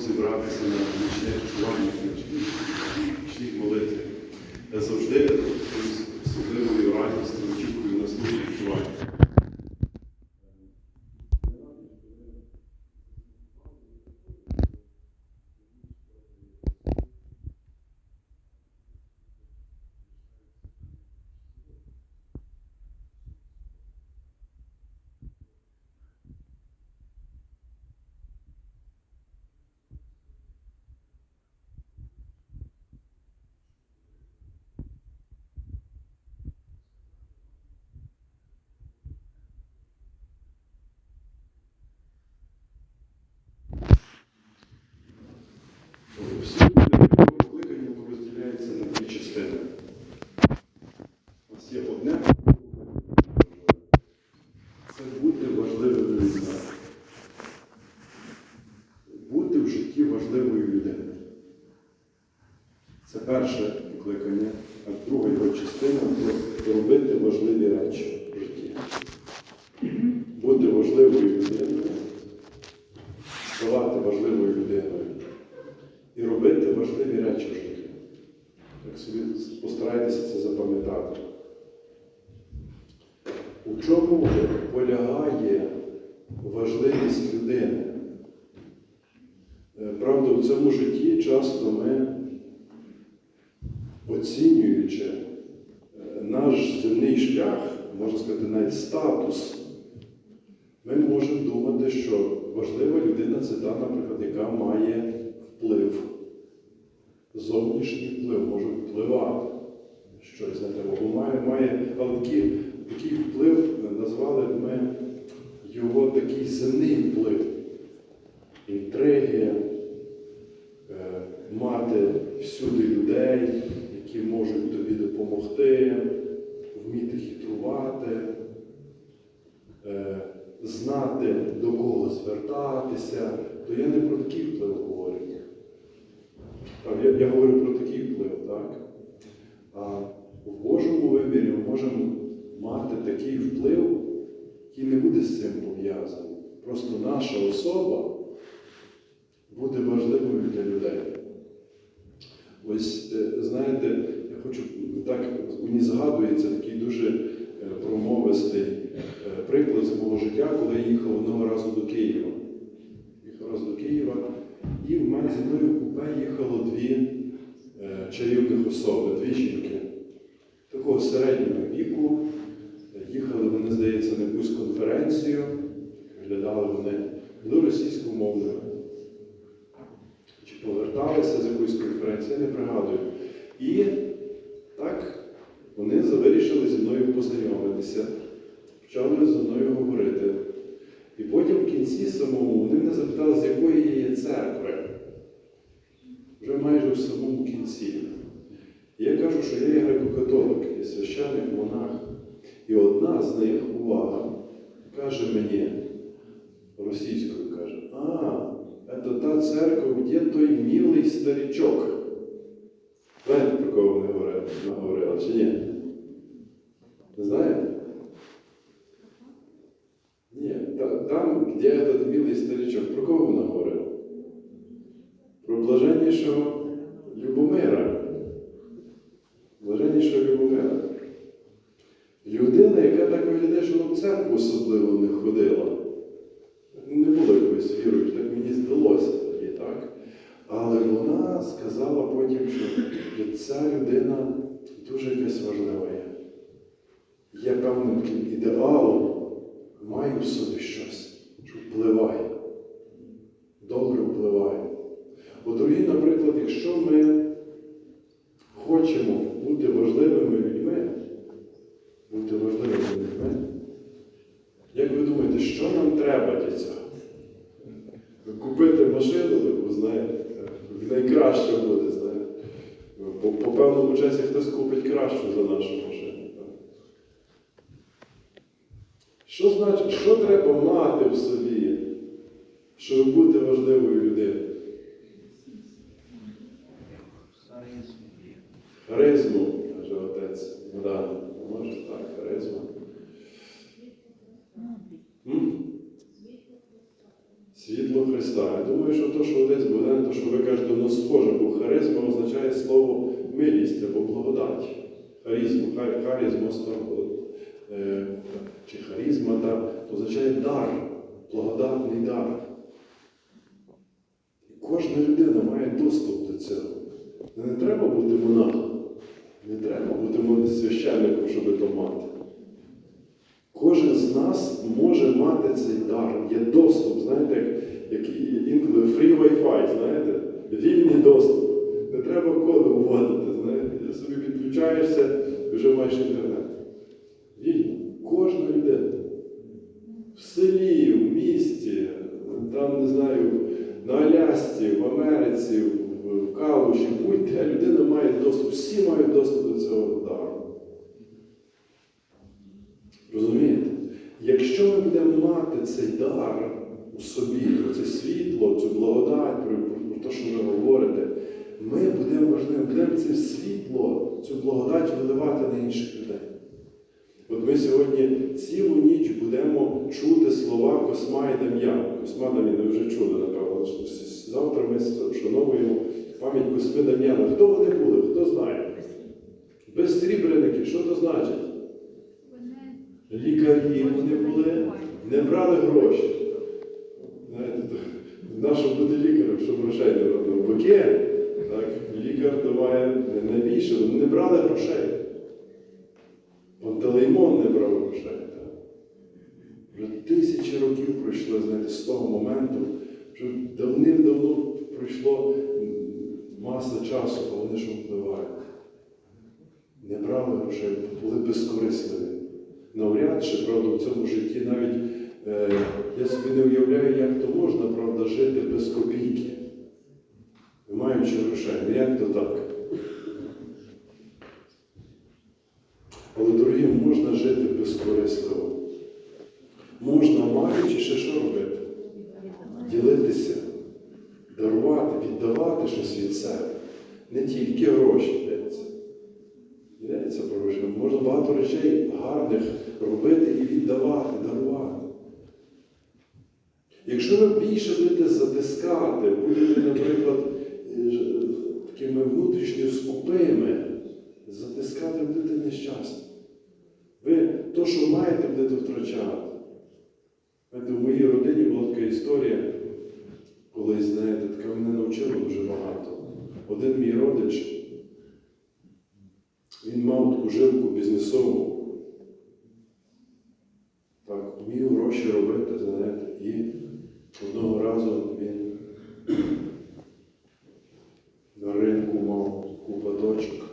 зібратися на нічне чування, нічних молитві. Я завжди з особливою радістю очікую наступних чувань. Всі люди такого покликання розділяються на дві частини. У нас є одне це бути важливою людиною. Бути в житті важливою людиною. Це перше покликання, а друга його частина робити важливі речі в житті. Бути важливою людиною, ставати важливою людиною і робити важливі речі в житті. Так собі постарайтеся це запам'ятати. У чому полягає важливість людини? Е, Правда, у цьому житті часто ми, оцінюючи е, наш шлях, можна сказати, навіть статус, ми можемо думати, що важлива людина це та, наприклад, яка має вплив. Зовнішній вплив може впливати. Щось на тебе. Має, має, але такий, такий вплив назвали ми його такий земний вплив. Інтриги, е, мати всюди людей, які можуть тобі допомогти, вміти хитрувати, е, знати, до кого звертатися, то я не про такий вплив говорю. Я, я говорю про такий вплив, так? А в Божому вимірі ми можемо мати такий вплив, який не буде з цим пов'язаний. Просто наша особа буде важливою для людей. Ось, е, знаєте, я хочу так, мені згадується такий дуже е, промовистий е, приклад з мого життя, коли я їхав одного разу до Києва. Їхав раз до Києва, і в мене зі мною в купе їхало дві е, чарівних особи, дві жінки. Такого середнього віку. Їхали вони, здається, на якусь конференцію, виглядали вони були російськомовними. Чи поверталися з якоїсь конференції, я не пригадую. І вони вирішили зі мною познайомитися, почали зі мною говорити. І потім в кінці самому вони мене запитали, з якої є церкви. Вже майже в самому кінці. І я кажу, що я є греко-католик, є священник, монах. І одна з них, увага, каже мені російською, каже, а, це та церква, де той милий старичок. Говорили чи ні? Не знаєте? Ні, там, де этот милий старичок, про кого вона говорила? Про блаженнішого Любомира. Блаженнішого Любомира. Людина, яка так виглядає, що вона церкву особливо не ходила. Не було якоїсь віруючи, так мені здалося тоді, так? Але вона сказала потім, що ця людина дуже якась важлива є. Певним таким ідеалом, має в собі щось, що впливає, добре впливає. Бо, дорогі, наприклад, якщо ми хочемо бути важливими людьми, бути важливими людьми, як ви думаєте, що нам треба для цього? Купити машину, таку, знаєте, найкраще буде. По, по певному часі хтось купить кращу за нашу машину. Що значить, що треба мати в собі, щоб бути важливою людиною? Харизму, каже отець Богдан. Може так, харизма. Світло Христа. Я думаю, що то, що отець Богдан, то, що ви кажете, воно схоже, бо харизма означає слово милість або благодать. Харізму, хар- харізма, слово, е, чи харізма, то означає дар, благодатний дар. І кожна людина має доступ до цього. Не треба бути монахом, не треба бути священником, щоб то мати. Кожен з нас може мати цей дар, є доступ, знаєте, як інколи free Wi-Fi, знаєте, вільний доступ. Не треба коду вводити, знаєте, собі підключаєшся вже маєш інтернет. Вільно. Кожна людина. В селі, в місті, там, не знаю, на Алясці, в Америці, в Калуші, будь-де людина має доступ, всі мають доступ до цього дару. Розумієте? Якщо ми будемо мати цей дар у собі, це світло, цю благодать, про те, що ви говорите, ми будемо важливі, будемо це світло, цю благодать виливати на інших людей. От ми сьогодні цілу ніч будемо чути слова Косма і Дам'яна. Косма Дам'яна ви вже чули, напевно. Завтра ми вшановуємо пам'ять Косми Дам'яна. Хто вони були? Хто знає? Безсрібреники, що це значить? Лікарі вони були, не брали гроші. Знаєте, то нащо бути лікарем, щоб грошей не брати? Навпаки, так, лікар не- найбільше, не брали грошей. Пантелеймон не брав грошей. Вже тисячі років пройшло, знаєте, з того моменту, вже давним-давно пройшло маса часу, а вони що впливають. Не брали грошей, були безкорисливі. Навряд чи, правда, в цьому житті навіть е, я собі не уявляю, як то можна, правда, жити без копійки, не маючи грошей. Ну як то так? Але, дорогі, можна жити безкорисливо. Можна, маючи ще що робити? Ділитися, дарувати, віддавати щось від себе. Не тільки гроші йдеться. Йдеться про гроші. Можна багато речей гарних робити і віддавати, дарувати. Якщо ви більше будете затискати, будете, наприклад, такими внутрішньо скупими, затискати будете нещасні. Ви то, що маєте, будете втрачати. Знаєте, в моїй родині була така історія, колись, знаєте, така мене навчила дуже багато. Один мій родич, він мав таку жилку бізнесову. Так, вмів гроші робити, знаєте, і одного разу він на ринку мав купа точок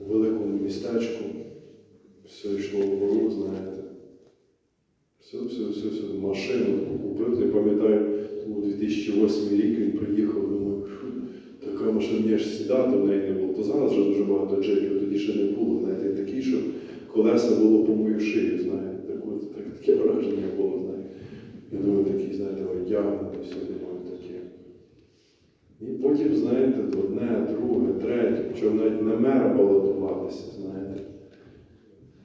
у великому містечку. Все йшло вгору, знаєте. Все, все, все, все, машину таку купив. Я пам'ятаю, у 2008 рік він приїхав, думаю, що така машина, мені аж сідати в неї не було. То зараз вже дуже багато джипів, тоді ще не було. Знаєте, такі, що колеса було по мою шию, знаєте. Так, от, так, таке враження було, знаєте. Я думаю, такий, знаєте, одягнений, все думаю, таке. І потім, знаєте, одне, друге, третє, почав навіть на мера балотуватися, знаєте.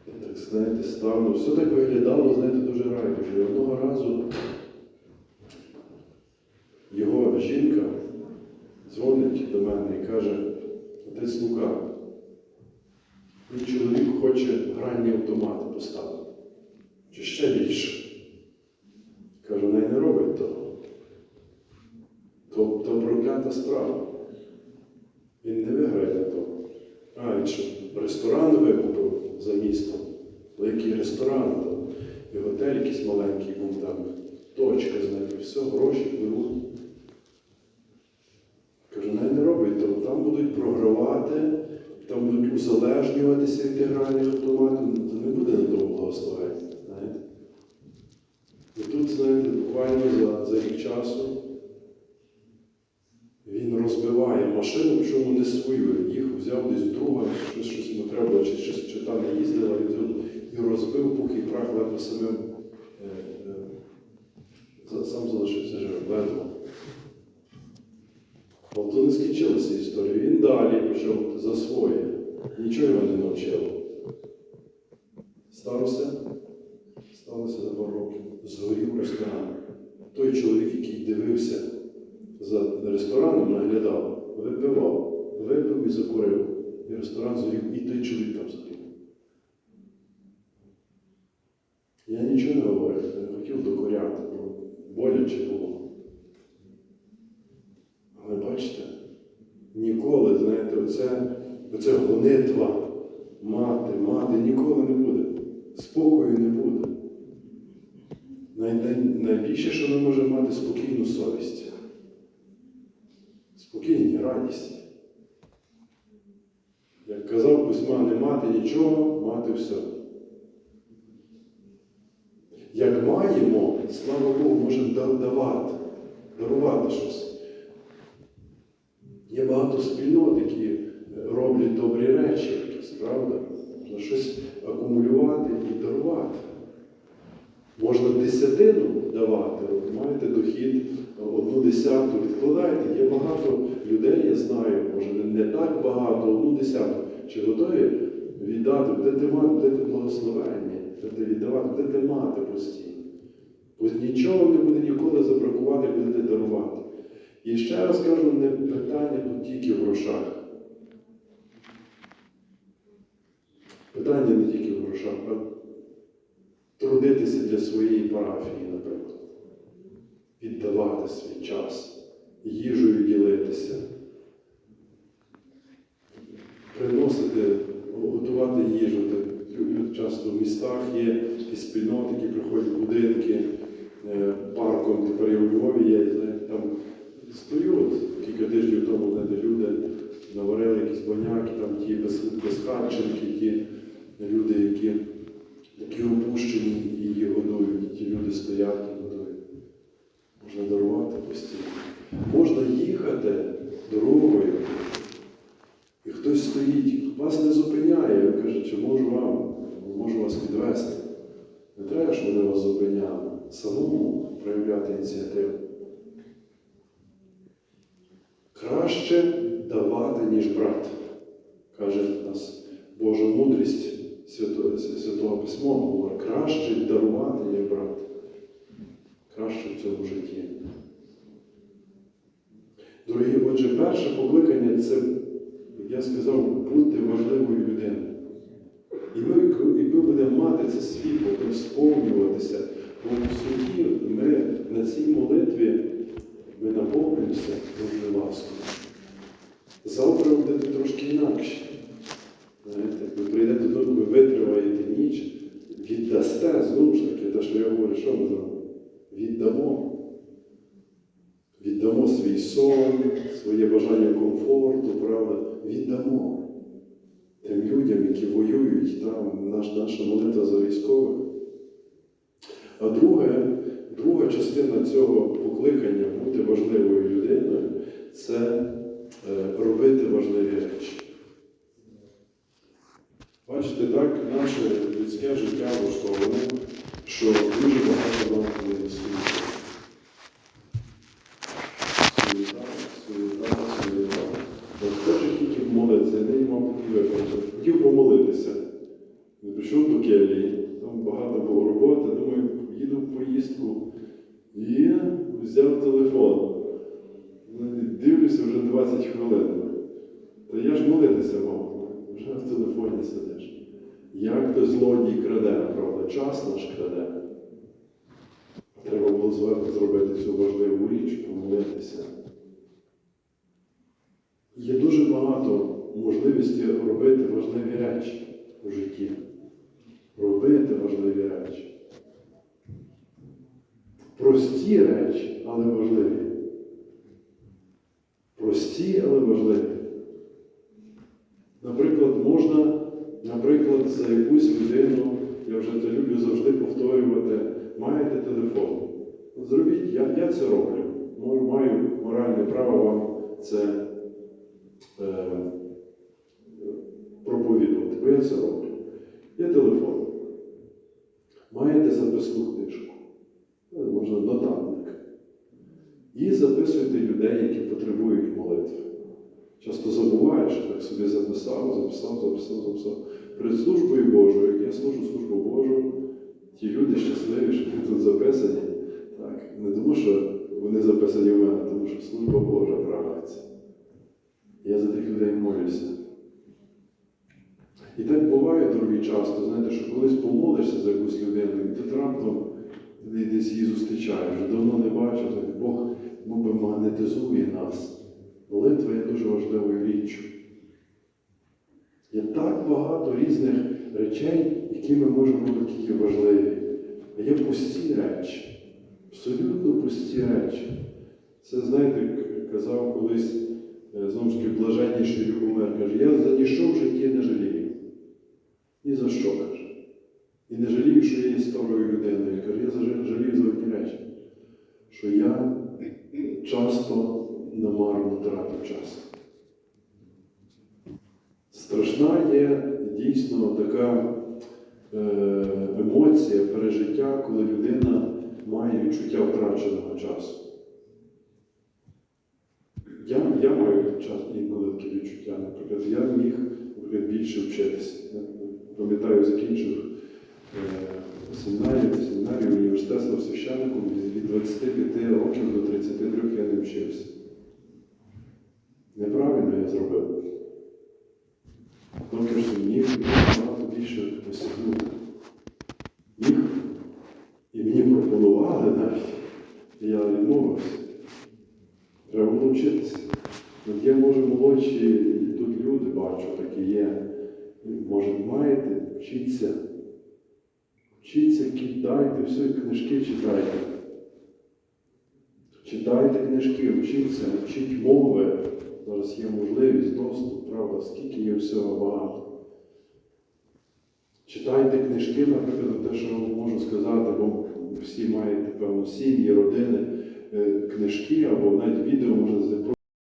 Я так, знаєте, став, ну, все так виглядало, знаєте, дуже райдуже. Одного разу його жінка дзвонить до мене і каже, отець Лука, мій чоловік хоче гральні автомати поставити. Чи ще більше. Кажу, най не робить того. То, то проклята справа. Він не виграє на тому. А, ресторан викупив за містом. Ну, який ресторан там, і готель якийсь маленький був там, точка, знаєте, все, гроші пливуть. Кажу, най не робить того. Там будуть програвати, там будуть узалежнюватися від гральних автоматів, то не буде на тому благословення. І тут, знаєте, буквально за, за рік часу він розбиває машину, причому не свою. Їх взяв десь друга, щось, щось йому треба, чи, чи, чи там не їздила, і, взяв, і розбив, і прах ледве самим е, е, сам залишився живим, ледве. Але не скінчилася історія. Він далі пішов за своє. Нічого його не навчило. Сталося? Сталося за пару років. Згорів ресторан. той чоловік, який дивився за рестораном, наглядав, випивав, випив і закурив. І ресторан зорів, і той чоловік там зорів. Я нічого не говорю, я не хотів докоряти, бо боляче було. Але бачите, ніколи, знаєте, оце, оце гонитва мати, мати ніколи не буде. Спокою не буде. Най, най, найбільше, що ми можемо мати спокійну совість. Спокійні, радість. Як казав письма, не мати нічого, мати все. Як маємо, слава Богу, можемо давати, дарувати щось. Є багато спільнот, які роблять добрі речі, якісь, правда? Можна щось акумулювати і дарувати. Можна десятину давати, От маєте дохід одну десяту, відкладайте. Є багато людей, я знаю, може не так багато, одну десяту. Чи готові віддати, будете мати, будете благословення, будете віддавати, будете мати постійно. Бо нічого не буде ніколи забракувати, будете дарувати. І ще раз кажу, не питання тут тільки в грошах. Питання не тільки в грошах, а трудитися для своєї парафії, наприклад. Віддавати свій час, їжею ділитися, приносити, готувати їжу. Часто в містах є ті спільноти, які приходять в будинки е, парком, тепер я у Львові є, і там стою от, кілька тижнів тому, де люди наварили якісь баняки, там ті без, безхатченки, ті люди, які такі опущені і її годують, і ті люди стоять і годують. Можна дарувати постійно. Можна їхати дорогою, і хтось стоїть, вас не зупиняє, він каже, чи можу вам, можу вас підвести. Не треба, щоб вони вас зупиняли. Самому проявляти ініціативу. Краще давати, ніж брати, каже нас Божа мудрість Свято- Святого Письма говорить, краще дарувати, ніж брати. Краще в цьому житті. Дорогі, отже, перше покликання це, я сказав, бути важливою людиною. І ми, ми будемо мати це світло, сповнюватися. Бо в суді ми на цій молитві ми наповнюємося Божою ласкою. Завтра буде трошки інакше. Знаєте, ви прийдете додому, ви витриваєте ніч, віддасте, знову ж таки, те, що я говорю, що ми зробимо? Віддамо. Свій сон, своє бажання комфорту, правда, віддамо тим людям, які воюють, там наш, наша молитва за військових. А друге, друга частина цього покликання бути важливою людиною це е, робити важливі речі. Бачите, так наше людське життя влаштоване, що дуже багато нам не суєти. Суєта, суєта, суєта. От хоче тільки молитися, не мав такий випадок. Хотів помолитися. Не Прийшов до келії, там багато було роботи, думаю, їду в поїздку і взяв телефон. Ну, і Дивлюся вже 20 хвилин. Та я ж молитися мав, вже в телефоні сидиш. Як то злодій краде, правда, час наш краде. Треба було зробити цю важливу річ, помолитися. Є дуже багато можливості робити важливі речі у житті. Робити важливі речі. Прості речі, але важливі. Прості, але важливі. Наприклад, можна, наприклад, за якусь людину, я вже це люблю завжди повторювати, маєте телефон. Зробіть, я, я це роблю. Мож- Маю моральне право вам це е, проповідувати, бо я це роблю. Є телефон. Маєте записну книжку, Е, можна нотатник. І записуйте людей, які потребують молитви. Часто забуваєш, так собі записав, записав, записав, записав. Перед службою Божою, як я служу службу Божу, ті люди щасливі, що вони тут записані. Так. Не тому, що вони записані в мене, тому що служба Божа правиться. Я за тих людей молюся. І так буває, дорогі, часто, знаєте, що колись помолишся за якусь людину, і тут раптом десь її зустрічаєш, давно не бачив, Бог ніби магнетизує нас. Молитва є дуже важливою річчю. Є так багато різних речей, які ми можемо які є важливі. А є пусті речі, абсолютно пусті речі. Це, знаєте, казав колись е, знову ж таки блаженніший Любомир, каже, я за ніщо в житті не жалію. Ні за що каже. І не жалію, що я є старою людиною. Каже, я жалію за одні речі, що я часто намарно тратив час. Страшна є дійсно така е, емоція, пережиття, коли людина має відчуття втраченого часу. Я, я маю час інколи таке відчуття. Наприклад, я міг більше вчитися. Пам'ятаю, закінчив е, семінарію, семінарію університет став від 25 років до 33 я не вчився. Неправильно я зробив. Доки що міг набагато більше досягнути. Міг. І мені пропонували навіть. Я відмовився. Треба було вчитися. От є, може, молодші, і тут люди бачу, такі є. Може, маєте, вчіться. Вчіться, кидайте, все, книжки читайте. Читайте книжки, вчіться, вчіть мови. Зараз є можливість, доступ, правда, скільки є всього багато. Читайте книжки, наприклад, те, що я можу сказати, бо всі мають, певно, сім'ї, родини, е, книжки або навіть відео можна